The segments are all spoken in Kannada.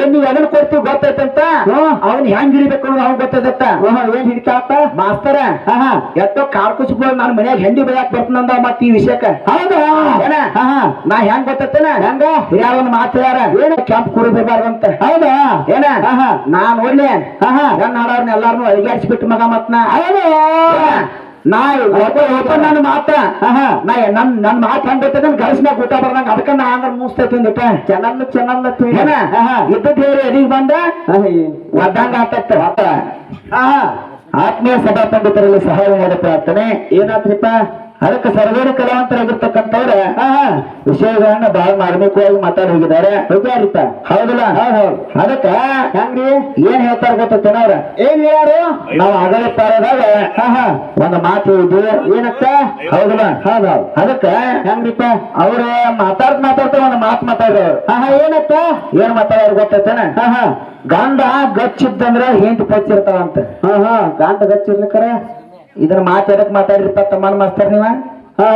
ಏನ್ ನೀವ್ ಅದನ್ನ ಕೊಡ್ತೀವಿ ಗೊತ್ತೈತಂತ ಅವ್ನ್ ಹೆಂಗ್ ಹಿಡಿಬೇಕು ಅನ್ನೋದು ಅವ್ನ್ ಗೊತ್ತೈತಂತ? ಏನ್ ಹಿಡಿತಾಪ ಮಾಸ್ತರ ಎಷ್ಟೋ ಕಾರ್ಕುಸ್ಗಳು ನಾನು ಮನ್ಯಾಗ ಹೆಂಡಿ ಬೈಯಾಕ್ ಬರ್ತನಂದ ಮತ್ ಈ ವಿಷಯಕ್ಕ. ಹೌದಾ? ಏನ? ನಾ ಹೆಂಗ್ ಹೆಂಗೋ? ಹೆಂಗ ಹಿರಿಯಾವನ್ ಮಾತಾಡ್ಯಾರ ಏನ? ಕೆಂಪ್ ಕುಡಿಬೇಕಾರ್ದಂತ ಹೌದಾ? ಏನ? ನಾ ನೋಡ್ಲಿ. ಹೆಣ್ ಹಾಡೋರ್ನ ಎಲ್ಲಾರ್ನು ಅಳಿಗಾಡ್ಸ್ಬಿಟ್ಟು ಮಗ ಮತ್ನ. ನಾ ನಾ ಒಬ್ಬ ಒಬ್ಬ ನನ್ನ ಮಾತ ನಾ ನನ್ ನನ್ ಮಾತು ಹೆಂಗ್ ನನ್ ಗರ್ಸ್ನಾಗ ಊಟ ಬರ್ದಂಗ ಅದಕ್ಕ ನಾ ಅಂದ್ರೆ ಮುಸ್ತೈತಿ ಒಂದಿಟ ಚೆನ್ನಲ್ಲ ಚೆನ್ನಲ್ಲ ಏನ? ಇದ್ದದ್ ಹೇಳಿ ಬಂದ? ಒದ್ದಂಗ ಆತತ್ತ ಆತ್ಮೀಯ ಸಭಾ ಪಂಡಿತರಲ್ಲಿ ಸಹಾಯ ಮಾಡೋ ಪ್ರಾರ್ಥನೆ. ಏನಾತ್ರಿಪ್ಪ ಅದಕ್ಕೆ ಸರ್ವೇನ ಕಲಾವಂತರಾಗಿರ್ತಕ್ಕಂಥವ್ರ ವಿಷಯಗಳನ್ನ ಬಹಳ ಮಾರ್ಮಿಕವಾಗಿ ಮಾತಾಡಿ ಹೋಗಿದ್ದಾರೆ. ಹೋಗ್ಯಾರಿಪ್ಪ ಹೌದಲ್ಲ? ಅದಕ್ಕ ಹೆಂಗ್ರಿ? ಏನ್ ಹೇಳ್ತಾರ ಗೊತ್ತೇನ ಅವ್ರ ಏನ್ ಹೇಳ್ಯಾರು ನಾವು ಆಗಲೇ ಪಾರದಾಗ ಒಂದು ಮಾತು ಇದು ಏನಕ್ಕ? ಹೌದಲ್ಲ? ಹೌದು ಅದಕ್ಕ ಹೆಂಗ್ರಿಪ್ಪ? ಅವ್ರ ಮಾತಾಡ್ ಮಾತಾಡ್ತಾರ ಒಂದು ಮಾತು ಮಾತಾಡ್ರಿ ಹಾ ಏನಕ್ಕ? ಏನ್ ಮಾತಾಡ್ಯಾರ ಗೊತ್ತೇನ ಗಂಡ ಗಚ್ಚಿದ್ದಂದ್ರ ಹೆಂಡತಿ ಪಚ್ಚಿರ್ತಾವಂತ ಹಾ ಹಾ. ಗಂಡ ಗಚ್ಚಿರ್ಲಿಕ್ಕರ? ಇದನ್ನ ಮಾತಾಡಕ್ ಮಾತಾಡಿರಪ್ಪ ತಮ್ಮನ ಮಾಸ್ತಾರ ನೀವ? ಹಾ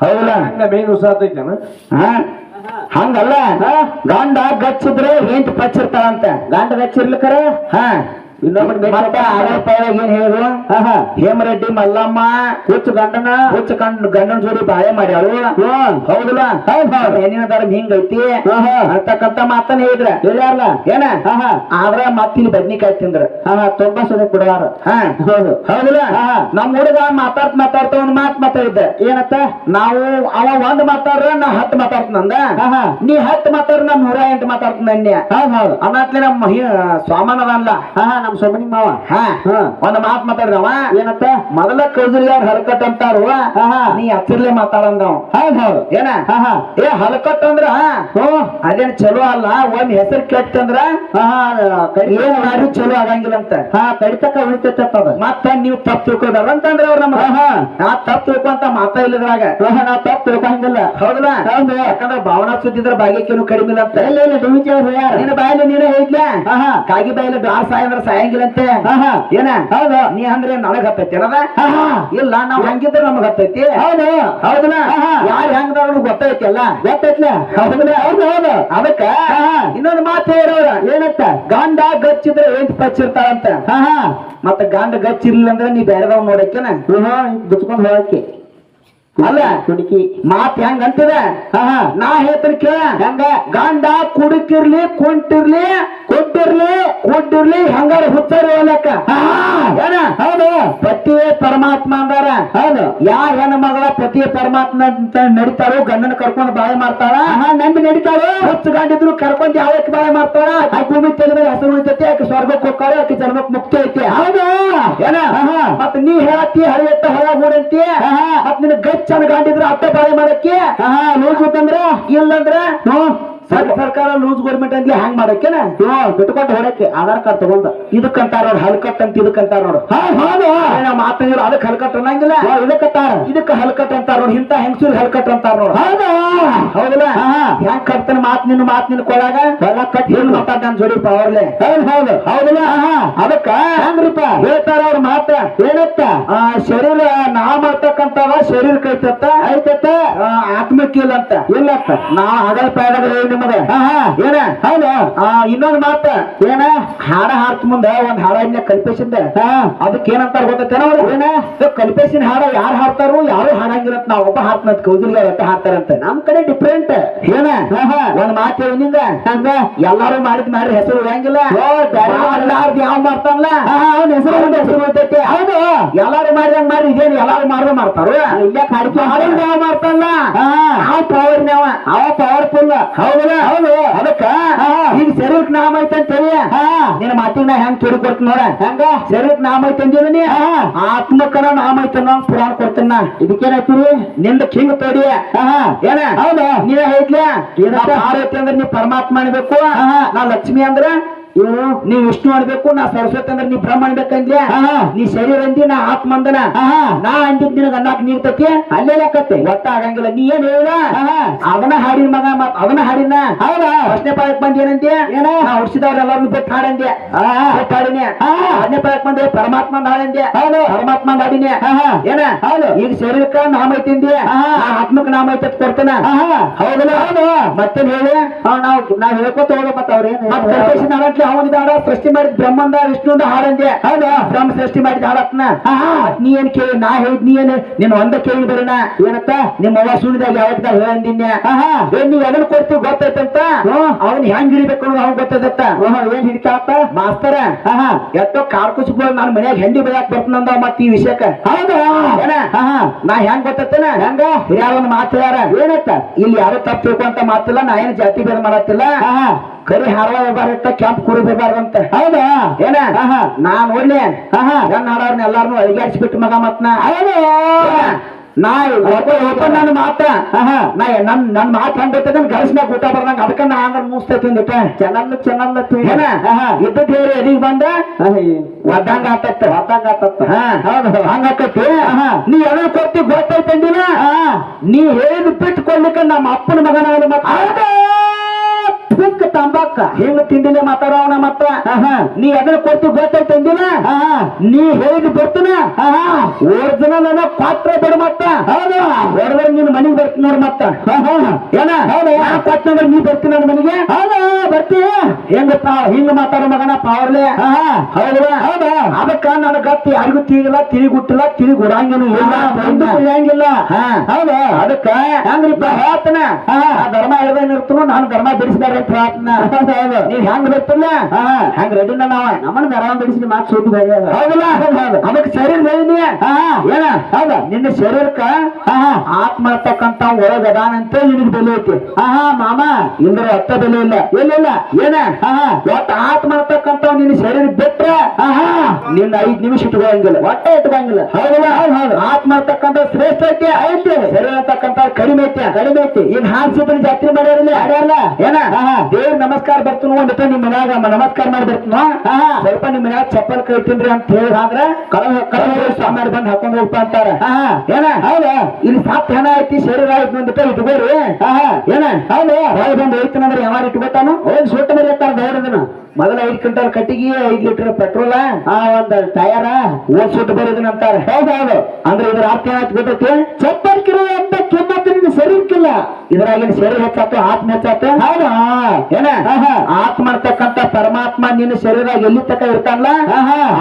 ಹೌದಲ್ಲ ಮೇನ್ ಉಸಾತೈತೇನ ಹಾ? ಹಂಗಲ್ಲ? ಗಂಡ ಗಚ್ಚಿದ್ರೆ ಹೆಂಡತಿ ಪಚ್ಚಿರ್ತಾವಂತ ಗಂಡ ಗಚ್ಚಿರ್ಲಿಕ್ಕರ? ಹಾ. ಹೇಳಿದ್ರು? ಹೇಮರೆಡ್ಡಿ ಮಲ್ಲಮ್ಮ ಹುಚ್ಚು ಗಂಡನ? ಹುಚ್ಚು ಗಂಡ ಗಂಡನ ಜೋಡಿ ಬಾಯ ಮಾಡ್ಯಾಳು. ಹೌದಲ್ಲ? ಹೆಣ್ಣಿನ ಧರ್ಮ ಹಿಂಗೈತಿ. ಅಂತಕ್ಕಂತ ಮಾತನ್ನ ಹೇಳಿದ್ರ. ಹೇಳ್ಯಾರಲ್ಲ ಏನ? ಆದ್ರ ಮತ್ತಿಲ್ಲಿ ಬದ್ನಿಕಾಯಿ ತಿಂದ್ರ. ತುಂಬಾ ಸರಿ ಕೊಡವಾರ. ಹೌದು. ಹೌದಲ್ಲ? ನಮ್ ಹುಡುಗ ಮಾತಾಡ್ತ ಮಾತಾಡ್ತ ಒಂದ್ ಮಾತ್ ಮಾತಾಡಿದ್ದೆ. ಏನತ್ತ? ನಾವು ಅವ ಒಂದ್ ಮಾತಾಡ್ರ ನಾ ಹತ್ತು ಮಾತಾಡ್ತನಂದ ನೀ ಹತ್ತು ಮಾತಾಡ್ರ ನಾ ನೂರ ಎಂಟು ಮಾತಾಡ್ತೀನಿ ಮಾತಾಡ್ತಾನ ಹೌದ್ ಹೌದು. ಅನ್ನತ್ಲೆ ನಮ್ಮ ಅದ ಅಲ್ಲ ನಮ್ ಹಾ. ಮಾವ ಒಂದ್ ಮಾತ್ ಮಾತಾಡಿದವ? ಏನತ್ತ ಮೊದಲ ಕೌಸಲ್ಯಾರ ಹಲಕಟ್ ಅಂತಾರು ನೀ ಹತ್ತಿರ್ಲೆ ಮಾತಾಡಂದವ್. ಹೌದ್ ಹೌದ್. ಏನ? ಏ ಹಲಕಟ್ ಅಂದ್ರ? ಅದೇನ್ ಚಲೋ ಅಲ್ಲ ಒಂದ್ ಹೆಸರು ಕೆಟ್ಟಂದ್ರ ಏನ್? ಮಾಡಿ ಚಲೋ ಆಗಂಗಿಲ್ಲ ಅಂತ ಹಾ ಕಡಿತಕ್ಕ ಉಳಿತೈತಪ್ಪ ಮತ್ತ ನೀವ್ ತಪ್ಪು ತಿಳ್ಕೊಂಡ್ರ ಅಂತಂದ್ರ ಅವ್ರ ನಮ್ಮ ನಾ ತಪ್ಪು ತಿಳ್ಕೊಂತ ಮಾತಾ ಇಲ್ಲದ್ರಾಗ. ನಾ ತಪ್ಪು ತಿಳ್ಕೊಂಗಿಲ್ಲ ಹೌದಲ್ಲ? ಹೌದು. ಯಾಕಂದ್ರ ಭಾವನಾ ಸುದ್ದಿದ್ರ ಭಾಗ್ಯಕ್ಕೇನು ಕಡಿಮೆ ಇಲ್ಲ ಅಂತ ಇಲ್ಲ. ಇಲ್ಲ ನಿನ್ನ ಬಾಯಲ್ಲಿ ನೀನೇ ಹೇಳಿದ್ಲ ಕಾಗಿ ಬಾಯಲ್ಲಿ ಬಾರ್ ಸಾಯ ಅಂದ್ರ ಸಾಯಂಗಿಲ್ಲ ಅಂತೆ ಏನ? ಹೌದು. ನೀ ಅಂದ್ರೆ ನನಗ್ ಹತ್ತೈತಿ ಏನದ? ಇಲ್ಲ ನಾವ್ ಹಂಗಿದ್ರೆ ನಮಗ್ ಹತ್ತೈತಿ. ಹೌದು. ಹೌದನ ಯಾರು ಹೆಂಗ ಗೊತ್ತೈತಿ ಅಲ್ಲ? ಗೊತ್ತೈತಿ ಹೌದಲ್ಲ? ಹೌದು ಹೌದು. ಅದಕ್ಕ ಇನ್ನೊಂದು ಮಾತು ಹೇಳೋರ ಏನಂತ? ಗಂಡ ಗಚ್ಚಿದ್ರೆ ಏನ್ ಪಚ್ಚಿರ್ತಾರಂತ. ಮತ್ತ ಗಂಡ ಗಚ್ಚಿರ್ಲಿಲ್ಲ ಅಂದ್ರೆ ನೀ ಬೇರೆದವ್ ನೋಡಕ್ಕೇನ? ಬಿಚ್ಕೊಂಡ್ ಹೋಗಕ್ಕೆ. ಅಲ್ಲ ಕುಡುಕಿ ಮಾತ್ ಹೆಂಗ ಹಾ ನಾ ಹೇಳ್ತೀನಿ ಕೇಳ. ಹೆಂಗ? ಗಂಡ ಕುಡುಕಿರ್ಲಿ ಕುಂಟಿರ್ಲಿ ಕೊಟ್ಟಿರ್ಲಿ ಕೊಟ್ಟಿರ್ಲಿ ಹೆಂಗಾರ ಹುಚ್ಚಾರ ಹೇಳಕ್ಕ. ಏನ? ಹೌದು. ಪತಿಯೇ ಪರಮಾತ್ಮ ಅಂದಾರ. ಹೌದು. ಯಾ ಹೆಣ್ಣು ಮಗಳ ಪತಿಯೇ ಪರಮಾತ್ಮ ಅಂತ ನಡಿತಾರೋ ಗಂಡನ ಕರ್ಕೊಂಡು ಬಾಳೆ ಮಾಡ್ತಾಳ. ನಂಬಿ ನಡೀತಾರ? ಹುಚ್ಚು ಗಂಡಿದ್ರು ಕರ್ಕೊಂಡು ಯಾವಕ್ಕೆ ಬಾಳೆ ಮಾಡ್ತಾಳ? ಆ ಭೂಮಿ ತಲೆ ಮೇಲೆ ಹೆಸರು ಉಳಿತೈತಿ ಆಕೆ ಸ್ವರ್ಗಕ್ಕೆ ಹೋಗ್ತಾಳೆ ಆಕೆ ಜನ್ಮಕ್ಕೆ ಮುಕ್ತಿ ಐತಿ. ಮತ್ತ ನೀ ಹೇಳತ್ತಿ ಹರಿಯತ್ತ ಹೊಲ ಮೂಡಂತಿ ಮತ್ ನಿನ್ ಗಚ್ಚನ ಗಾಂಡಿದ್ರ ಅಟ್ಟ ಬಾಳೆ ಮಾಡಕ್ಕೆ. ಬೇಕಂದ್ರ ಇಲ್ಲಂದ್ರ? ಸರ್- ಸರ್ಕಾರ ಲೂಸ್ ಗೌರ್ಮೆಂಟ್ ಅಂತ ಹ್ಯಾಂಗ್ ಮಾಡಕ್ಕೆ ಬಿಟ್ಕೊಂಡು ಹೊಡಕ್ಕೆ ಆಧಾರ್ ಕಾರ್ಡ್ ತಗೊಂಡ. ಇದಕ್ಕಂತಾರ ನೋಡ್ ಹಲ್ಕಟ್ ಅಂತ ಇದಕ್ಕಂತಾರ ನೋಡು. ಮಾತಂಗಿಲ್ಲ ಅದಕ್ಕೆ ಹಲ್ಕಟ್ ಅನ್ನಂಗಿಲ್ಲ. ಇದಕ್ಕಂತಾರ. ಇದಕ್ಕ ಹಲ್ಕಟ್ ಅಂತಾರ ನೋಡ್ ಇಂತ ಹೆಂಗಸೂರ್ ಹಲ್ಕಟ್ ಅಂತಾರ ಹೌದಾ? ಹೌದಲ್ಲ? ಹೆಂಗ್ ಕಟ್ತಾನ ಮಾತ್ ನಿನ್ನ ಮಾತ್ ನಿನ್ ಕೊಳಾಗ? ಎಲ್ಲ ಕಟ್ ಹೆಂಗ್ ಮಾತಾಡ ನನ್ ಜೋಡಿ ಅವ್ರಲ್ಲೇ ಹೌದು ಹೌದು. ಹೌದಲ್ಲ? ಅದಕ್ಕ? ಹೆಂಗ್ರಿಪ್ಪ? ಹೇಳ್ತಾರ ಅವ್ರ ಮಾತ. ಏನತ್ತ? ಆ, ಶರೀರ ನಾ ಮಾಡ್ತಕ್ಕಂತವ ಶರೀರ ಕೈತತ್ತ ಐತತ್ತ ಆ, ಆತ್ಮಕ್ಕೆ ಇಲ್ಲ ಅಂತ ಇಲ್ಲತ್ತ? ನಾ ಹಗಲ್ ಪಾಯದಾಗ ಹೇಳಿ ಏನ? ಹೌದು. ಆ, ಇನ್ನೊಂದ್ ಮಾತ. ಏನ? ಹಾಡ ಹಾಡ್ತ ಮುಂದ ಒಂದ್ ಹಾಡ ಇನ್ನ ಕಲ್ಪೇಶಿಂದ. ಅದಕ್ಕೆ ಏನಂತಾರ ಗೊತ್ತೇನ ಅವ್ರು? ಏನ? ಕಲ್ಪೇಶಿನ ಹಾಡ ಯಾರು ಹಾಡ್ತಾರೋ ಯಾರು ಹಾಡಂಗಿರತ್ ಅಂತ ನಾವ್ ಒಬ್ಬ ಹಾಡ್ತಾನ ಕೌಸಲ್ಯ ಹಾಕ್ತಾರ ಹಾಡ್ತಾರಂತ ನಮ್ ಕಡೆ ಡಿಫ್ರೆಂಟ್ ಏನ? ಒಂದ್ ಮಾತು ಏನಿಂದ ಹಂಗ? ಎಲ್ಲಾರು ಮಾಡಿದ್ ಮಾಡ್ರಿ ಹೆಸರು ಇರಂಗಿಲ್ಲ ಯಾವ ಮಾಡ್ತಾನಲ್ಲ? ಅವ್ನ ಹೆಸರು ಹೆಸರು ಬರ್ತೈತಿ ಹೌದು. ಎಲ್ಲಾರು ಮಾಡಿದಂಗ ಮಾಡಿ ಇದೇನು ಎಲ್ಲಾರು ಮಾಡ್ದ ಮಾಡ್ತಾರ? ಇಲ್ಲ ಕಾಡಿಕೆ ಯಾವ ಮಾಡ್ತಾನಲ್ಲ? ಅವ ಪವರ್ ನಾವ ಅವ ಪವರ್ಫುಲ್ ಹೌದಲ್ಲ ಹೌದು? ಅದಕ್ಕ? ಈಗ ಶರೀರಕ್ ನಾಮ ಐತೆ ಅಂತ ಹಾ. ನಿನ್ನ ಮಾತಿಗೆ ನಾ ಹೆಂಗ್ ತೊಡಿ ಕೊಡ್ತೀನಿ ನೋಡ? ಹೆಂಗ? ಶರೀರಕ್ ನಾಮ ಐತೆ ಅಂದಿದ್ದೀನಿ ಆತ್ಮಕನ ನಾಮ ಐತೆ ಅನ್ನೋ ಪುರಾಣ ಕೊಡ್ತೀನಿ ನಾ. ಇದಕ್ಕೇನಾಯ್ತಿರಿ ನಿಂದ ಕಿಂಗ್ ತೋಡಿ ಏನ? ಹೌದು. ನೀವೇ ಹೇಳಿದ್ಲ? ಪಾರ್ವತಿ ಅಂದ್ರೆ ನೀ ಪರಮಾತ್ಮ ಅನ್ಬೇಕು. ನಾ ಲಕ್ಷ್ಮಿ ಅಂದ್ರ ಏನು ನೀ ವಿಷ್ಣು ಅನ್ಬೇಕು ನಾ ಸರಸ್ವತಿ ಅಂದ್ರೆ ನೀ ಬ್ರಹ್ಮ ಅನ್ಬೇಕಂದ್ಯ ನೀ ಶರೀರ ಅಂದಿ ನಾ ಆತ್ಮ ಅಂದನ ನಾ ಅಂದಿದ್ ನಿನಗ ಅನ್ನಕ್ ನೀರ್ತತಿ ಅಲ್ಲೇ ಲೆಕ್ಕತ್ತೆ. ಒಟ್ಟ ಆಗಂಗಿಲ್ಲ. ನೀ ಏನ್ ಹೇಳ ಅವನ ಹಾಡಿನ ಮಗ ಮತ್ ಅವನ ಹಾಡಿನ. ಹೌದಾ? ಪ್ರಶ್ನೆ ಪಾಯಕ್ ಬಂದ ಏನಂತೆ ಏನ? ಹುಡ್ಸಿದವ್ರ ಎಲ್ಲಾರು ಬಿಟ್ಟು ಹಾಡಂದ್ಯ. ಬಿಟ್ಟು ಹಾಡಿನ ಪ್ರಶ್ನೆ ಪಾಯಕ್ ಬಂದೆ ಪರಮಾತ್ಮ ಹಾಡಂದೆ ಹೌದು. ಪರಮಾತ್ಮ ಹಾಡಿನ ಏನ? ಹೌದು. ಈಗ ಶರೀರಕ್ಕ ನಾಮ ಐತಿಂದಿ ಆತ್ಮಕ್ ನಾಮ ಐತೆ ಕೊಡ್ತಾನ? ಹೌದಲ್ಲ? ಹೌದು. ಮತ್ತೇನ್ ಹೇಳಿ? ನಾವು ನಾವ್ ಹೇಳ್ಕೊತ ಹೋಗ ಮತ್ತ ಅವ್ರೇನು ಅವನಿದಾಡ ಸೃಷ್ಟಿ ಮಾಡಿದ ಬ್ರಹ್ಮಂದ ವಿಷ್ಣುಂದ ಹಾಡಂದೆ ಹೌದ. ಬ್ರಹ್ಮ ಸೃಷ್ಟಿ ಮಾಡಿದ ಹಾಡತ್ನ. ನೀ ಏನ್ ಕೇಳಿ ನಾ ಹೇಳಿದ್ ನೀ ಏನ್ ನಿನ್ ಒಂದ ಕೇಳಿ ಬರೋಣ. ಏನತ್ತ? ನಿಮ್ಮ ಅವ್ವ ಸುಣಿದಾಗ ಯಾವತ್ತ ಹೇಳಿನ ಏನ್ ನೀವ್ ಅದನ್ನ ಕೊಡ್ತೀವಿ ಗೊತ್ತೈತಂತ? ಅವನ್ ಹೆಂಗ್ ಹಿಡಿಬೇಕು ಅನ್ನೋದು ಅವ್ನ್ ಗೊತ್ತೈತತ್ತ ಏನ್ ಹಿಡಿತಾಪ ಮಾಸ್ತರ. ಎಷ್ಟೋ ಕಾರ್ಕುಸ್ಗಳು ನಾನು ಮನ್ಯಾಗ ಹೆಂಡಿ ಬೈಯಾಕ್ ಬರ್ತನಂದ ಮತ್ ಈ ವಿಷಯಕ್ಕ. ಹೌದಾ. ನಾ ಹೆಂಗ್ ಗೊತ್ತತ್ತೇನ ಹೆಂಗ? ಯಾರ ಒಂದು ಮಾತು ಯಾರ ಏನತ್ತ? ಇಲ್ಲಿ ಯಾರು ತಪ್ಪು ಅಂತ ಮಾತಿಲ್ಲ ನಾ ಏನ್ ಜಾತಿ ಬೇರೆ ಮಾಡತ್ತಿಲ್ಲ? ಕರಿ ಹಾರವ ಇಟ್ಟ ಕೆಂಪ್ ಕುರಿ ಅಂತ ಹೌದಾ? ಏನ? ನಾ ನೋಡ್ಲಿ ಗಣ್ಣ ಹಾಡೋರ್ನ ಎಲ್ಲಾರ್ನು ಅಳಿಗಾಡ್ಸ್ಬಿಟ್ಟು ಮಗ ಮತ್ನ. ನಾ ಹೌದು ನಾ ಒಪ್ಪ ನನ್ನ ಮಾತ. ನಾ ನನ್ ನನ್ ಮಾತು ಗೊತ್ತದ ನನ್ ಗಳಿಸ್ನಾಗ ಊಟ ಬರ್ದಂಗ ಅದಕ್ಕ ನಾ ಅಂದ್ರೆ ಮೂಸ್ತೈತಿ ಅಂದಿಟ್ಟ ಚೆನ್ನಲ್ಲ ಚೆನ್ನಲ್ಲ ಏನ? ಇದ್ದದ್ ಹೇಳಿ ಎದಿಗ್ ಬಂದ? ಒದ್ದಂಗ ಆತತ್ತ ಒದ್ದಂಗ ಆತತ್ತ ಹೌದು. ಹಂಗಾಕತಿ ನೀ ಎಲ್ಲ ಕೊಡ್ತಿ ಗೊತ್ತೈತಂದಿನ? ನೀ ಹೇಳಿದ್ ಬಿಟ್ಟು ಕೊಡ್ಲಿಕ್ಕ ನಮ್ಮ ಅಪ್ಪನ ಮಗನ ಮತ್ತೆ ಪಿಕ್ ತಂಬಾಕ. ಹಿಂಗ ತಿಂದಿಲ್ಲ ಮಾತಾಡವನ ಮತ್ತ? ನೀ ಅದನ್ನ ಕೊಡ್ತಿ ಗೊತ್ತೈತಂದಿನ ನೀ ಹೇಳಿದ್ ಬರ್ತೀನ ಒರಿಜಿನಲ್ ಅನ್ನ ಪಾತ್ರ ಬಿಡ ಮತ್ತ. ಹೌದು. ಹೊರದ್ರೆ ನಿನ್ ಮನೆಗೆ ಬರ್ತೀನಿ ನೋಡ್ ಮತ್ತ. ಏನ? ಹೌದು. ಕೊಟ್ಟಂದ್ರೆ ನೀ ಬರ್ತೀನಿ ನನ್ನ ಮನೆಗೆ? ಹೌದು ಬರ್ತಿ ಹೆಂಗ ಹಿಂಗ ಮಾತಾಡೋ ಮಗನ ಪಾವರ್ಲೆ? ಹೌದು ಹೌದ. ಅದಕ್ಕ ನನ್ನ ಗತ್ತಿ ಯಾರಿಗೂ ತಿಳಿಗಿಲ್ಲ ತಿಳಿಗುಟ್ಟಿಲ್ಲ ತಿಳಿಗುಡಂಗೇನು ಇಲ್ಲ ಒಂದು ತಿಳಿಯಂಗಿಲ್ಲ ಹೌದು. ಅದಕ್ಕ ಹೆಂಗ್ರಿಪ್ಪ ಹೇಳ್ತಾನ. ಧರ್ಮ ಹಿಡ್ದೇನ್ ಇರ್ತನು ನಾನು ಧರ್ಮ ಬಿಡಿಸಿದಾರೆ ಅಂತ ಹೇಳ್ತಾನ ನೀವ್ ಹೆಂಗ್ ರೆಡಿನ ನಾವ? ನಮ್ಮನ್ನ ಬಿಡಿಸಿ ಮಾತು ಹೌದಲ್ಲ? ಅದಕ್ಕೆ ಶರೀರ ಏನ? ಹೌದ? ನಿನ್ನ ಶರೀರಕ್ಕ ಆತ್ಮ ಅಂತಕ್ಕಂತ ಅದಾನಂತ ನಿನಗೆ ಬೆಲೆ ಐತಿ. ಆಹಾ ಮಾಮ. ಇಂದ್ರ ಅತ್ತ ಬೆಲೆ ಇಲ್ಲ. ಇಲ್ಲ ಏನ? ಒಟ್ಟ ಆತ್ಮ ಅಂತಕ್ಕಂತ ನಿನ್ನ ಶರೀರ ಬಿಟ್ರೆ ನಿನ್ನ ಐದ್ ನಿಮಿಷ ಇಟ್ಕೋಂಗಿಲ್ಲ ಒಟ್ಟ ಇಟ್ಕೊಂಗಿಲ್ಲ ಹೌದಲ್ಲ? ಹೌದು. ಹೌದು. ಆತ್ಮ ಅಂತಕ್ಕಂತ ಶ್ರೇಷ್ಠ ಐತಿ. ಐತಿ. ಶರೀರ ಅಂತಕ್ಕಂತ ಕಡಿಮೆ ಐತಿ. ಕಡಿಮೆ ಐತಿ. ಈಗ ಹಾನ್ಸಿದ್ರೆ ಜಾತ್ರೆ ಮಾಡ್ಯಾರಲ್ಲ? ಅಡ್ಯಾರಲ್ಲ ಏನ? ದೇವ್ರ ನಮಸ್ಕಾರ ಬರ್ತನು ಒಂದಿಟ ನಿಮ್ ಮನ್ಯಾಗ ನಮಸ್ಕಾರ ಮಾಡಿ ಬರ್ತೀನೋ. ಸ್ವಲ್ಪ ನಿಮ್ ಮನ್ಯಾಗ ಚಪ್ಪಲ್ ಕೈ ತಿನ್ರಿ ಅಂತ ಹೇಳಿದ್ರೆ ಕಳವ ಕಳ ಮಾಡಿ ಬಂದ್ ಹಾಕೊಂಡ್ ಹೋಗ್ತಾ ಅಂತಾರ. ಏನ? ಹೌದಾ. ಇಲ್ಲಿ ಸಾತ್ ಹೆಣ ಐತಿ ಶರೀರ ಐತಿ ಒಂದಿಟ ಇಟ್ಕೋರಿ ಏನ? ಹೌದು. ಹೊಳೆ ಬಂದು ಹೋಯ್ತಾನಂದ್ರೆ ಯಾವ ಇಟ್ಕೋತಾನು ಹೋಗಿ ಸುಟ್ಟ ಮೇಲೆ ಇರ್ತಾರ ದೇವ್ರದನ್ನ ಮೊದಲ ಐದ್ ಕ್ವಿಂಟಲ್ ಕಟ್ಟಿಗೆ ಐದ್ ಲೀಟರ್ ಪೆಟ್ರೋಲ್ ಆ ಒಂದ್ ಟಯರ್ ಓದ್ ಸುಟ್ಟು ಬರೋದನ್ನ ಅಂತಾರ. ಹೌದೌದು ಅಂದ್ರೆ ಇದ್ರ ಅರ್ಥ ಏನಾಯ್ತು ಗೊತ್ತೈತಿ? ಚಪ್ಪಲ್ ಕಿರೋ ಅಂತ ಕೆಮ್ಮತ್ತ ನಿನ್ನ ಶರೀರಕ್ಕಿಲ್ಲ ಇದ್ರಾಗಿನ ಶರೀರ ಹೆಚ್ಚಾತು ಆತ್ಮ ಹೆಚ್ಚಾತು? ಹೌದಾ. ಏನ? ಆತ್ಮ ಅಂತಕ್ಕಂತ ಪರಮಾತ್ಮ ನಿನ್ನ ಶರೀರ ಎಲ್ಲಿ ತಕ್ಕ ಇರ್ತಾನಲ್ಲ?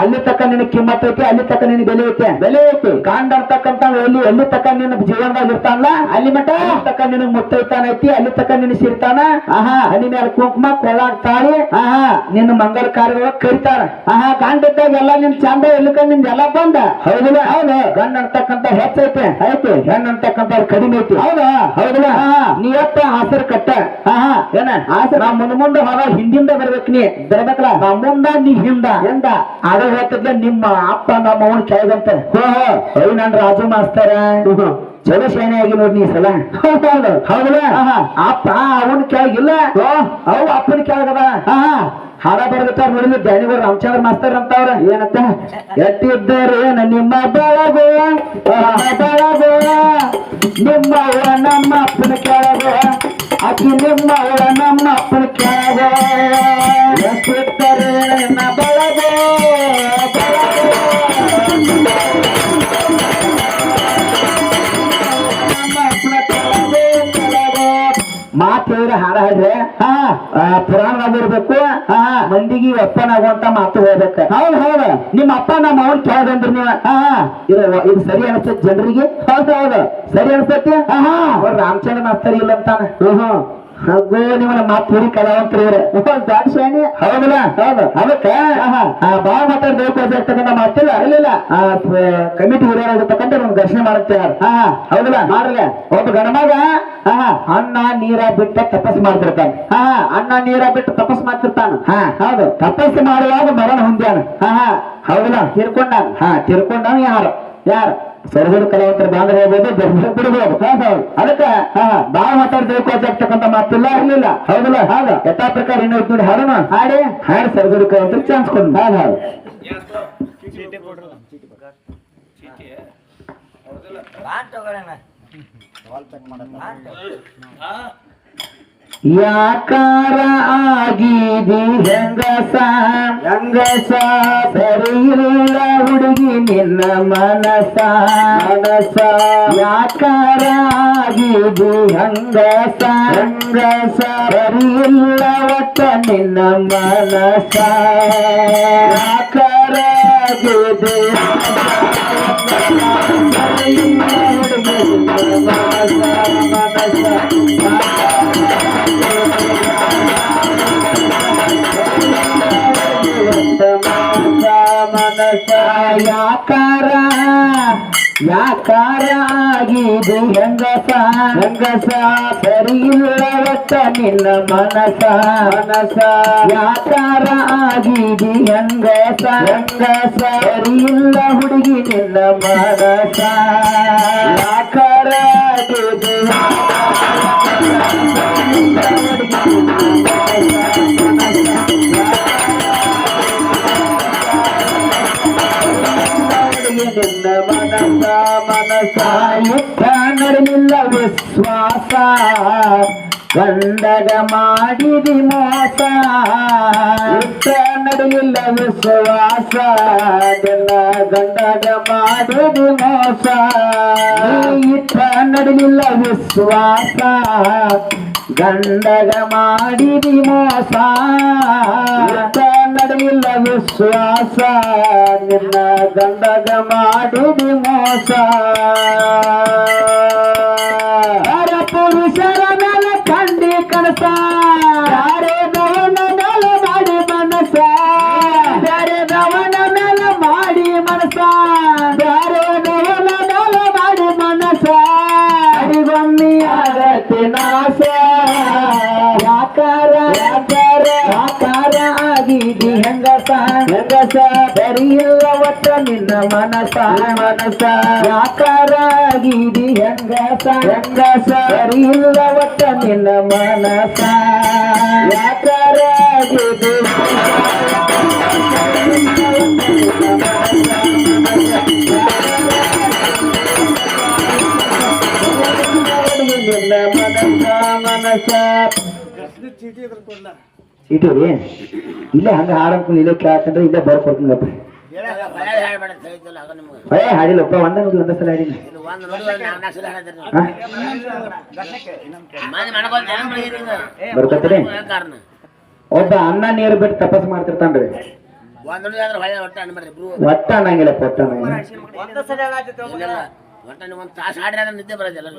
ಅಲ್ಲಿ ತಕ್ಕ ನಿನ್ನ ಕಿಮ್ಮತ್ ಐತಿ ಅಲ್ಲಿ ತಕ್ಕ ನಿನ್ನ ಬೆಲೆ ಐತಿ. ಬೆಲೆ ಐತಿ. ಕಾಂಡ ಅಂತಕ್ಕಂತ ಎಲ್ಲಿ ಎಲ್ಲಿ ತಕ್ಕ ನಿನ್ನ ಜೀವನದಾಗ ಇರ್ತಾನಲ್ಲ? ಅಲ್ಲಿ ಮಟ ತಕ್ಕ ನಿನ್ನ ಮುತ್ತೈತಾನ ಐತಿ ಅಲ್ಲಿ ತಕ್ಕ ನಿನ್ನ ಸಿರ್ತಾನ? ಆಹಾ ಹನಿ ಮೇಲೆ ಕುಂಕುಮ ಕೊಳ್ಳಾಗ ತಾಳಿ ಆಹಾ ನಿನ್ನ ಮಂಗಲ ಕಾರ್ಯಗಳ ಕರಿತಾರ. ಆಹಾ ಕಾಂಡದಾಗ ಎಲ್ಲ ನಿನ್ ಚಂದ ಎಲ್ಲಿ ನಿಂದ ಎಲ್ಲ ಬಂದ? ಹೌದಿಲ್ಲ. ಹೌದು. ಗಂಡ ಅಂತಕ್ಕಂತ ಹೆಚ್ಚೈತೆ. ಐತಿ. ಹೆಣ್ಣ ಅಂತಕ್ಕಂತ ಕಡಿಮೆ ಐತಿ. ಹೌದಾ. ಹೌದಿಲ್ಲ? ನೀ ಎತ್ತ ಹಸರು ಕಟ್ಟ. ಏನ? ಆಸರ್. ನಾ ಮುಂದ ಮುಂದೆ ಹೋಗ ಹಿಂದಿಂದ ಬರ್ಬೇಕ್ ನೀ. ಬರ್ಬೇಕಲ್ಲ? ನಾ ಮುಂದ ನೀ ಹಿಂದ. ಎಂದ? ಅದ ಹೇಳ್ತಿದ್ದ ನಿಮ್ಮ ಅಪ್ಪ ನಮ್ಮ ಅವನ್ ಕೆಳಗಂತ. ಹೋ ಹೋ ನನ್ ರಾಜು ಮಾಸ್ತರ. ಚಲೋ ಶಾನೆ ಆಗಿ ನೋಡಿ ನೀ ಸಲ ಹೌದು ಹೌದಲ್ಲ ಅಪ್ಪ ಅವನ್ ಕೆಳಗಿಲ್ಲ ಅವು ಅಪ್ಪನ ಕೆಳಗದ ಹಾಡ ಬರ್ತಾರ ನೋಡಿಲ್ಲ ಧ್ಯಾನಿಗಳು ರಾಮಚಂದ್ರ ಮಾಸ್ತರ್ ಅಂತವ್ರ ಏನಂತ ಎಟ್ಟಿದ್ದಾರೆ ನಿಮ್ಮ ಬೆಳಗು ಬೆಳಗು ನಿಮ್ಮ ಅವ್ವ ನಮ್ಮ ಅಪ್ಪನ ಕೆಳಗು ಅಕ್ಕಿ ನಿಮ್ಮ ಅವ್ವ ನಮ್ಮ ಅಪ್ಪನ ಕೆಳಗು ಎಷ್ಟಿರ್ತಾರೆ ಅಪ್ಪನಾಗುವಂತ ಮಾತು ಹೇಳ್ಬೇಕು. ಹೌದು ಹೌದು. ನಿಮ್ಮ ಅಪ್ಪ ನಮ್ಮ ಅವನ್ ಕೇಳದಂದ್ರಿ ನೀವು. ಇದು ಇದು ಸರಿ ಅನಿಸ್ತೈತಿ ಜನರಿಗೆ? ಹೌದು ಹೌದು. ಸರಿ ಅನಿಸ್ತೈತಿ? ಅವ್ರು ರಾಮಚಂದ್ರ ಮಾಸ್ತರಿ ಇಲ್ಲ ಅಂತಾನ. ಹ್ಮ್. ಹಗ್ಗೋ ನಿಮ್ಮನ್ನ ಮಾತು ಹಿಡಿ ಕಲಾವಂತರು ಇವ್ರೆ ದಾಕ್ಷಾಣಿ ಹೌದಲ್ಲ? ಹೌದು. ಅದಕ್ಕೆ? ಬಾಳ ಮಾತಾಡ್ಬೇಕು ಅಂತಕ್ಕಂಥ ಮಾತಿಲ್ಲ ಇಲ್ಲಿಲ್ಲ ಕಮಿಟಿ ಹಿರಿಯರ್ ಆಗಿರ್ತಕ್ಕಂಥ ಒಂದು ಘರ್ಷಣೆ ಮಾಡುತ್ತೆ ಯಾರು? ಹೌದಲ್ಲ? ಮಾಡ್ರಲ್ಲ ಒಬ್ಬ ಗಣಮಗ ಅನ್ನ ನೀರ ಬಿಟ್ಟ ತಪಸ್ ಮಾಡ್ತಿರ್ತಾನೆ. ಅನ್ನ ನೀರ ಬಿಟ್ಟು ತಪಸ್ ಮಾಡ್ತಿರ್ತಾನ. ಹೌದು. ತಪಸ್ ಮಾಡುವಾಗ ಮರಣ ಹೊಂದ್ಯಾನ. ಹೌದಲ್ಲ? ತಿರ್ಕೊಂಡ ಹಾ ತಿರ್ಕೊಂಡ ಯಾರು? ಯಾರು? ಸರಸರ ಕಲಾವಂತರ ಬಾಂದ್ರ ಹೇಳ್ಬೋದು ಬೆರ್ಬೇಕು ಬಿಡ್ಬೋದು. ಅದಕ್ಕ ಬಾಳ ಮಾತಾಡ್ಬೇಕು ಆಗ್ತಕ್ಕಂತ ಮಾತಿಲ್ಲ ಇರ್ಲಿಲ್ಲ. ಹೌದಲ್ಲ? ಹಾಗ. ಯಥಾ ಪ್ರಕಾರ ಏನ್ ನೋಡಿ ಹಾಡೋಣ? ಹಾಡಿ. ಹಾಡಿ ಸರಸರ ಕಲಾವಂತರ ಚಾನ್ಸ್ ಕೊಡ್. ಹಾಡು ಹಾಡು ಯಾಕಾರ ಆಗಿದಿ ಹೆಂಗಸ? ಹೆಂಗಸ? ಸರಿ ಇಲ್ಲ ಹುಡುಗಿ ನಿನ್ನ ಮನಸ. ಮನಸ. ಯಾಕಾರ ಆಗಿದಿ ಹೆಂಗಸ? ಹೆಂಗಸ? ಸರಿ ಇಲ್ಲ ಒಟ್ಟ ನಿನ್ನ ಮನಸ. ಯಾಕಾರ ಆಗಿದಿ ಮನಸ ಮನಸ. ಯಾಕಾರ ಯಾಕಾರ ಆಗಿದೆ ಹೆಂಗಸ? ಹೆಂಗಸ? ಸರಿ ಇಲ್ಲ ಒಟ್ಟ ನಿನ್ನ ಮನಸ ಮನಸ ಯಾಕಾರ ಆಗಿದೆ ಹೆಂಗಸ? ಹೆಂಗಸ? ಸರಿ ಇಲ್ಲ ಹುಡುಗಿ ನಿನ್ನ ಮನಸ ಯಾಕಾರ ಆಗಿದೆ ನಿನ್ನ ಮನಸ ಮನಸ ಯುದ್ಧ ನಡೆಲಿಲ್ಲ ವಿಶ್ವಾಸ ಗಂಡಗ ಮಾಡಿದಿ ಮೋಸ ಯುದ್ಧ ನಡೆಲಿಲ್ಲ ವಿಶ್ವಾಸ ನಿನ್ನ ಗಂಡಗ ಮಾಡಿದಿ ಮೋಸ ಯುದ್ಧ ನಡೆಲಿಲ್ಲ ವಿಶ್ವಾಸ ಗಂಡಗ ಮಾಡಿದಿ ಮೋಸ ನಡೆಯಿಲ್ಲ ವಿಶ್ವಾಸ. ನಿನ್ನ ಗಂಡಗ ಮಾಡಿದಿ ಮೋಸ ಪುರುಷರ ಮೇಲೆ ಕಂಡಿ ಕನಸ. ಮನಸ ಆಗಿದಿ ಹೆಂಗಸ? ಹೆಂಗಸ? ಇಲ್ಲ ಒಟ್ಟ ನಿನ್ನ ಮನಸ ಯಾಕಾರ ಆಗಿದಿ ನಿನ್ನ ಮನಸ ಮನಸ ಚೀಟಿ ರೀ? ಇಲ್ಲೇ ಹಂಗ ಇಲ್ಲೇ ಬರ್ಕೊಡ್ತೀನಪ್ಪ ಏ ಹಾಡಿಲ್ಲಪ್ಪ ಒಂದ ನೋಡಿ ಒಂದ ಸಲ ಹಾಡಿನ ಹಾ? ಬರ್ಕೊತೀರಿ ಒಬ್ಬ ಅನ್ನ ನೀರು ಬಿಟ್ಟು ತಪಸ್ ಮಾಡ್ತಿರ್ತಾನ್ರಿ. ಒಟ್ಟ ಅನ್ನಂಗಿಲ್ಲಪ್ಪ ಒಟ್ಟ ಅನ್ನಂಗಿಲ್ಲ ಒಂದ್ ತಾಸು ಹಾಡ್ರಿ ನಿದ್ದೆ ಬರೋದಿಲ್ಲ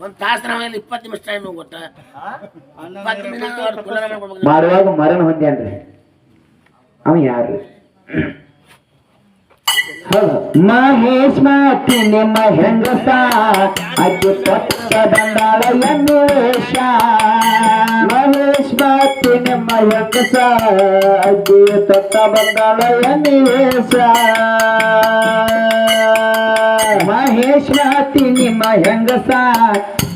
ಒಂದ್ ತಾಸು ನಾವು ಇಪ್ಪತ್ತು ನಿಮಿಷ ಟೈಮ್ ಕೊಟ್ಟ. ಮಾಡುವಾಗ ಮರಣ ಹೊಂದ್ಯಾನ್ರಿ. ಅವ ಯಾರು ಮಹೇಶ್ ಮಾತಿ ನಿಮ್ಮ ಹೆಂಗಸ? ಅಜ್ಜಿ ಪಟ್ಟ ಬಂದಾಳ ಎನ್ನಿವೇಶ ಹೆಂಗಸ ಅಜ್ಜಿ ತೊಟ್ಟ ಬಂದಾಳ ಎನ್ನಿವೇಶ ಮಹೇಶ್ ಮಾತಿ ನಿಮ್ಮ ಹೆಂಗಸ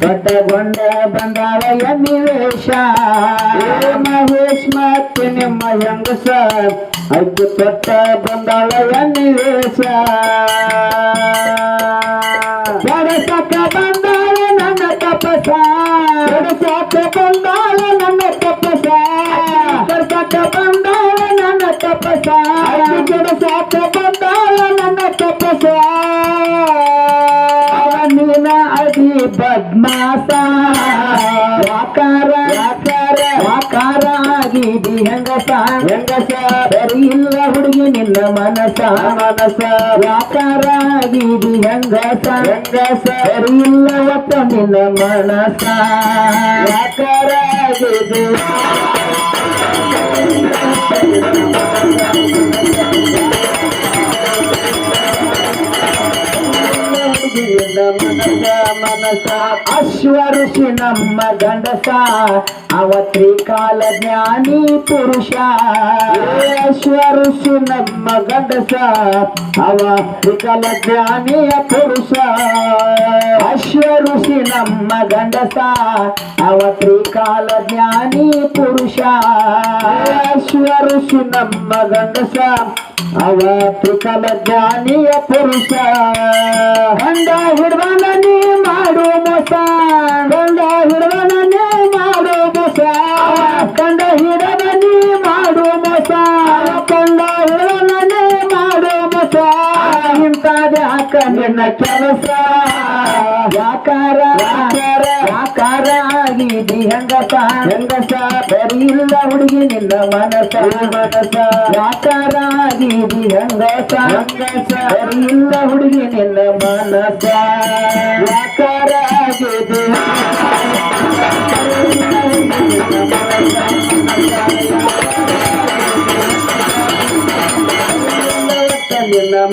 ದೊಡ್ಡಗೊಂಡ ಬಂದಾಲಯ ನಿವೇಶ ಮಹೇಶ್ ಮಾತಿ ನಿಮ್ಮ ಹೆಂಗಸ ಅಜ್ಜಿ ತಟ್ಟ ಬಂದಾಲಯ ನಿವೇಶ ಬಡಸಕ ಬಂದಾಳ ನನ್ನ ತಪಸ. ಬಡಸಕ ಬಂದಾಳ ಬಡಸಕ ಬಂದಾಳ ನನ್ನ ತಪಸ ನೀನ ಅದಿ ಬದ್ಮಾಸ ಯಾಕಾರ ವಾಕಾರ ಯಾಕಾರ ಆಗಿದಿ ಹೆಂಗಸ ಹೆಂಗಸ? ಬರಿ ಇಲ್ಲ ಹುಡುಗಿ ನಿನ್ನ ಮನಸ. ಮನಸ. ವಾಕಾರ ಆಗಿದಿ ಹೆಂಗಸ ಹೆಂಗಸ? ಬರಿ ಇಲ್ಲ ಒಟ್ಟ ನಿನ್ನ ಮನಸ. ವಾಕಾರ ಆಗಿದೆ ಮನಸ ಮನಸ ಮನಸ ಅಶ್ವ ಋಷಿ ನಮ್ಮ ಗಂಡಸ ಅವ ತ್ರಿಕಾಲ ಜ್ಞಾನಿ ಪುರುಷ ಏ ಅಶ್ವ ಋಷಿ ನಮ್ಮ ಗಂಡಸ ಅವ ತ್ರಿಕಾಲ ಜ್ಞಾನಿಯ ಪುರುಷ ಅಶ್ವ ಋಷಿ ನಮ್ಮ ಗಂಡಸ ಅವ ತ್ರಿಕಾಲ ಜ್ಞಾನಿ ಪುರುಷ ಏ ಅಶ್ವ ಋಷಿ ನಮ್ಮ ಗಂಡಸ ಅವ ತ್ರಿಕಲ ಜ್ಞಾನಿಯ ಪುರುಷ. ಗಂಡ ಹಿಡ್ದನ ನೀ ಮಾಡು ಮೋಸ. ಗಂಡ ಹಿಡ್ದನ ನೀ ಮಾಡು ಮೋಸ. ಕಂಡ ಹಿಡವನಿ ಮಾಡು ಮೋಸ. ಕಂಡ ಹಿಡದನ ನೀ ಮಾಡು ಮೋಸ. ಇಂತಾದ ನಿನ್ನ ಕೆಲಸ? ಯಾಕಾರ ಯಾಕಾರ ಆಗಿದಿ ಹೆಂಗಸ ಹೆಂಗಸ ಬರೀ ಇಲ್ಲ ಹುಡುಗಿ ನಿನ್ನ ಮನಸ ಮನಸ ಯಾಕಾರ ಆಗಿದಿ ಹೆಂಗಸ ಹೆಂಗಸ ಬರೀ ಇಲ್ಲ ಹುಡುಗಿ ನಿನ್ನ ಮನಸ ಯಾಕಾರ ಆಗಿದೆ ನಿನ್ನ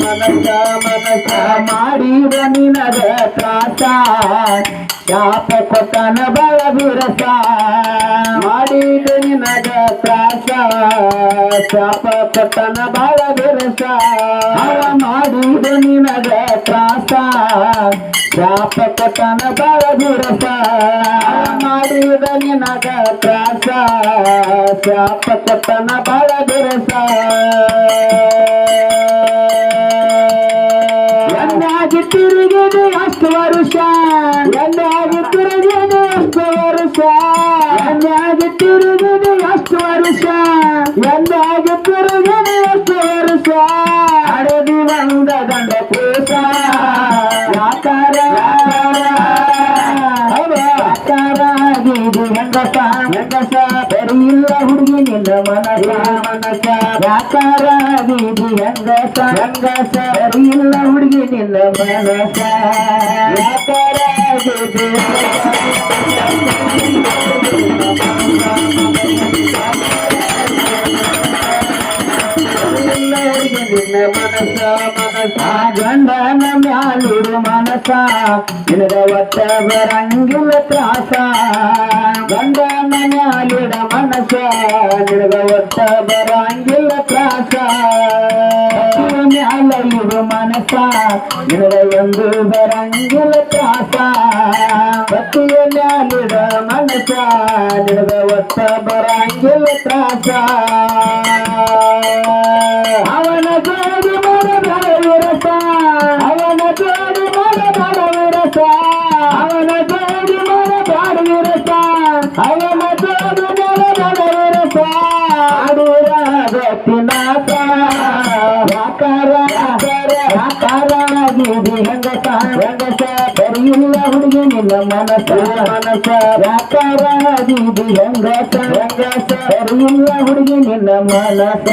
ಮನಸ ಮನಸ ಮಾಡಿದ ನಿನಗ ತ್ರಾಸ. ಶಾಪ ಕೊಟ್ಟನ ಬಳ ಬಿರಸ. ಮಾಡಿದ ನಿನಗ ತ್ರಾಸ. ಶಾಪ ಕೊಟ್ಟನ ಬಳ ಬಿರಸ. ಅವ ಮಾಡಿದ ನಿನಗ ತ್ರಾಸ. ಶಾಪ ಕೊಟ್ಟನ ಬಳ ಬಿರಸ. ಮಾಡಿದ ನಿನಗ ತ್ರಾಸ. ಶಾಪ ಬಳ ಬಿರಸ. ಎನ್ನಾಗಿ ತಿರುಗಿದೆ ಅಷ್ಟು ವರುಷ ಎನ್ನಾಗಿ ತಿರುಗಿದೆ ಅಷ್ಟು ವರುಷ ಎನ್ನಾಗಿ ತಿರುಗಿದೆ ಅಷ್ಟು ವರುಷ ಎನ್ನಾಗಿ ತಿರುಗಿದೆ ಅಷ್ಟು ವರುಷ ಹಡದಿ ಬಂದ ಗಂಡ ಪೂಸ ಯಾಕಾರ ಯಾಕಾರಾಗಿದು ಹೆಂಗಸ ಹೆಂಗಸ ಬರೀ ಇಲ್ಲ ಹುಡುಗಿ ನಿನ್ನ ಮನಸ ಮನಸ ಯಾಕಾರಾಗಿದು ಹೆಂಗಸ ಹೆಂಗಸ ಬರೀ ಇಲ್ಲ ಹುಡುಗಿ ನಿನ್ನ ಮನಸ ಯಾಕಾರಾಗಿದು ಇಲ್ಲ ನಿನ್ನ ಮನಸ ಮನಸ ಗಂಡನ ಮ್ಯಾಲಿರು ಮನಸ ನಿನಗ ಒಟ್ಟ ಬರಂಗಿಲ್ಲ ತ್ರಾಸ ಗಂಡನ ಮ್ಯಾಲಿಡ ಮನಸ ನಿನಗ ಒಟ್ಟ ಬರಂಗಿಲ್ಲ ತ್ರಾಸ ಮ್ಯಾಲ ಇರು ಮನಸ ನಿನಗ ಎಂದು ಬರಂಗಿಲ್ಲ ತ್ರಾಸ ಪತಿಯ ಮ್ಯಾಲಿಡ ಮನಸ ನಿನಗ ಒಟ್ಟ ಬರಂಗಿಲ್ಲ ತ್ರಾಸ ಯಾಕಾರ ಆಗಿದಿ ಹೆಂಗಸ ಹೆಂಗಸ ಬರೀ ಇಲ್ಲ ಹುಡುಗಿ ನಿನ್ನ ಮನಸ ಮನಸ ಯಾಕಾರ ಆಗಿದಿ ಹೆಂಗಸ ಹೆಂಗಸ ಬರೀ ಇಲ್ಲ ಹುಡುಗಿ ನಿನ್ನ ಮನಸ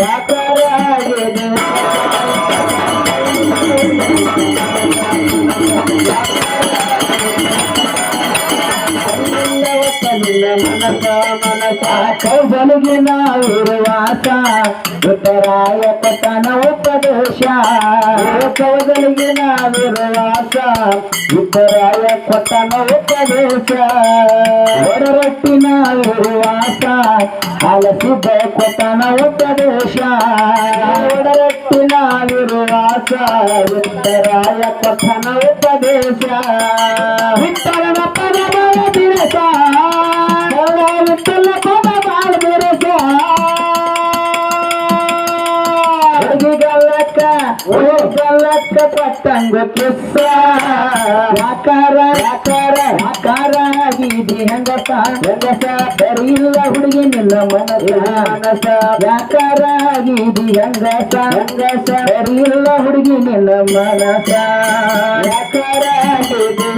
ಯಾಕಾರ ಆಗಿದೆ ನಿನ್ನ ಮನಸ ಮನಸ ಕೌಬಲಿಗೆ ನಾವಿರುವಾಸ ಉತ್ತರಾಯ ಪತನ ಉಪದೇಶ ಕೌಬಲಿಗೆ ನಾವಿರುವಾಸ ಉತ್ತರಾಯ ಪತನ ಉಪದೇಶ ಹೊರರಟ್ಟಿ ನಾವಿರುವಾಸ ಹಲಸಿದ ಕೊತನ ಉಪದೇಶ ಹೊರರಟ್ಟಿ ನಾವಿರುವಾಸ ಉತ್ತರಾಯ ಪತನ ಉಪದೇಶ ವಿಠಲನ ಪದ ಬಾಳ ಹುಡುಗಲ್ಲಕ್ಕ ಪಟ್ಟಂಗ ಕಿಸ್ಸ ಆಕಾರ ಆಕಾರ ಆಕಾರ ಆಗಿದಿ ಹೆಂಗಸ ಹೆಂಗಸ ಬರೀ ಇಲ್ಲ ಹುಡುಗಿ ನಿಲ್ಲ ಮನಸ ಮನಸ ಯಾಕಾರ ಆಗಿದಿ ಹೆಂಗಸ ಹೆಂಗಸ ಬರೀ ಇಲ್ಲ ಹುಡುಗಿ ನಿನ್ನ ಮನಸ ಯಾಕಾರ ಆಗಿದಿ